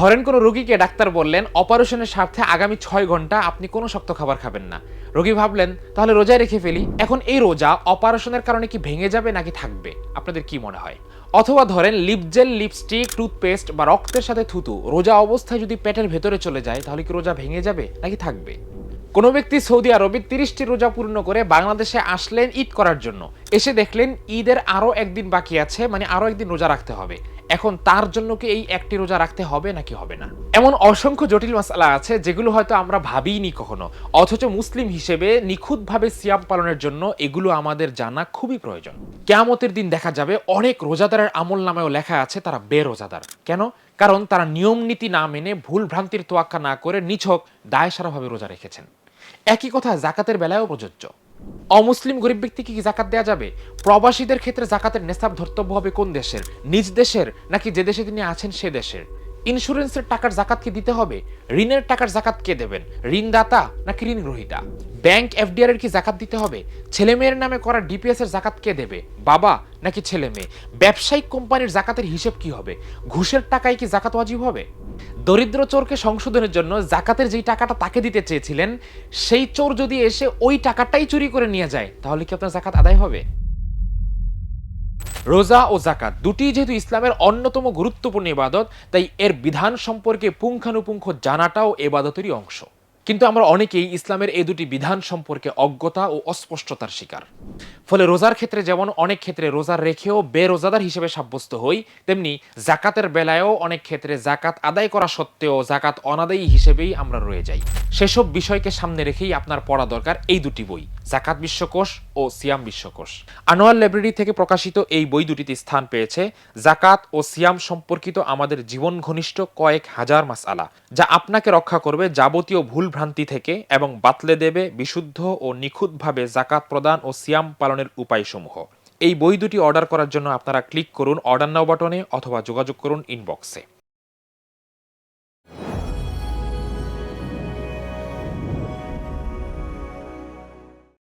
ধরেন কোনো রোগীকে ডাক্তার বললেন, অপারেশনের স্বার্থে আগামী ছয় ঘণ্টা আপনি কোনো শক্ত খাবার খাবেন না। রোগী ভাবলেন, তাহলে রোজায় রেখে ফেলি। এখন এই রোজা অপারেশনের কারণে কি ভেঙে যাবে নাকি থাকবে? আপনাদের কি মনে হয়? অথবা ধরেন, লিপজেল, লিপস্টিক, টুথপেস্ট বা রক্তের সাথে থুতু, রোজা অবস্থায় যদি পেটের ভেতরে চলে যায়, তাহলে কি রোজা ভেঙে যাবে নাকি থাকবে? কোনো ব্যক্তি সৌদি আরবে তিরিশটি রোজা পূর্ণ করে বাংলাদেশে আসলেন ঈদ করার জন্য। এসে দেখলেন, ঈদের আরও একদিন বাকি আছে মানে আরও একদিন রোজা রাখতে হবে। এখন তার জন্য কি এই একটি রোজা রাখতে হবে নাকি হবে না? এমন অসংখ্য জটিল মশলা আছে যেগুলো হয়তো আমরা ভাবিনি কখনো। অথচ মুসলিম হিসেবে নিখুঁতভাবে সিয়াম পালনের জন্য এগুলো আমাদের জানা খুবই প্রয়োজন। কেয়ামতের দিন দেখা যাবে অনেক রোজাদারের আমল নামেও লেখা আছে তারা বেরোজাদার। কেন? কারণ তারা নিয়ম নীতি না মেনে ভুল ভ্রান্তির তোয়াক্কা না করে নিছক দায় সারাভাবে রোজা রেখেছেন। একই কথা জাকাতের বেলায়ও প্রযোজ্য। অমুসলিম গরিব ব্যক্তিকে কি জাকাত দেওয়া যাবে? প্রবাসীদের ক্ষেত্রে জাকাতের নেশাব ধর্তব্য হবে কোন দেশের? নিজ দেশের নাকি যে দেশে তিনি আছেন সে দেশের? ইন্স্যুরেন্সের টাকার জাকাত কি দিতে হবে? ঋণের টাকার জাকাত কে দেবেন? ঋণদাতা নাকি ঋণ গ্রহীতা ব্যাংক এফডিআর এর কি জাকাত দিতে হবে? ছেলে মেয়ের নামে করা ডিপিএস এর জাকাত কে দেবে? বাবা নাকি ছেলে মেয়ে? ব্যবসায়িক কোম্পানির জাকাতের হিসেব কি হবে? ঘুষের টাকায় কি জাকাত ওয়াজিব হবে? দরিদ্র চোরকে সংশোধনের জন্য জাকাতের যেই টাকাটা তাকে দিতে চেয়েছিলেন, সেই চোর যদি এসে ওই টাকাটাই চুরি করে নিয়ে যায়, তাহলে কি আপনার জাকাত আদায় হবে? রোজা ও জাকাত দুটি যেহেতু ইসলামের অন্যতম গুরুত্বপূর্ণ ইবাদত, তাই এর বিধান সম্পর্কে পুঙ্খানুপুঙ্খ জানাটাও এবাদতেরই অংশ। কিন্তু আমরা অনেকেই ইসলামের এই দুটি বিধান সম্পর্কে অজ্ঞতা ও অস্পষ্টতার শিকার। ফলে রোজার ক্ষেত্রে যেমন অনেক ক্ষেত্রে রোজা রেখেও বেরোজাদার হিসেবে সাব্যস্ত হই, তেমনি জাকাতের বেলায়ও অনেক ক্ষেত্রে জাকাত আদায় করা সত্ত্বেও জাকাত অনাদায়ী হিসেবেই আমরা রয়ে যাই। সেসব বিষয়কে সামনে রেখেই আপনার পড়া দরকার এই দুটি বই, জাকাত বিশ্বকোষ ও সিয়াম বিশ্বকোষ। আনোয়ার লাইব্রেরি থেকে প্রকাশিত এই বই দুটিতে স্থান পেয়েছে, জাকাত ও সিয়াম সম্পর্কিত আমাদের জীবন ঘনিষ্ঠ কয়েক হাজার মাসআলা, যা আপনাকে রক্ষা করবে যাবতীয় ভুল ভ্রান্তি থেকে এবং বাতলে দেবে বিশুদ্ধ ও নিখুঁতভাবে জাকাত প্রদান ও সিয়াম পালনের উপায়সমূহ। এই বই দুটি অর্ডার করার জন্য আপনারা ক্লিক করুন অর্ডার নাও বাটনে অথবা যোগাযোগ করুন ইনবক্সে।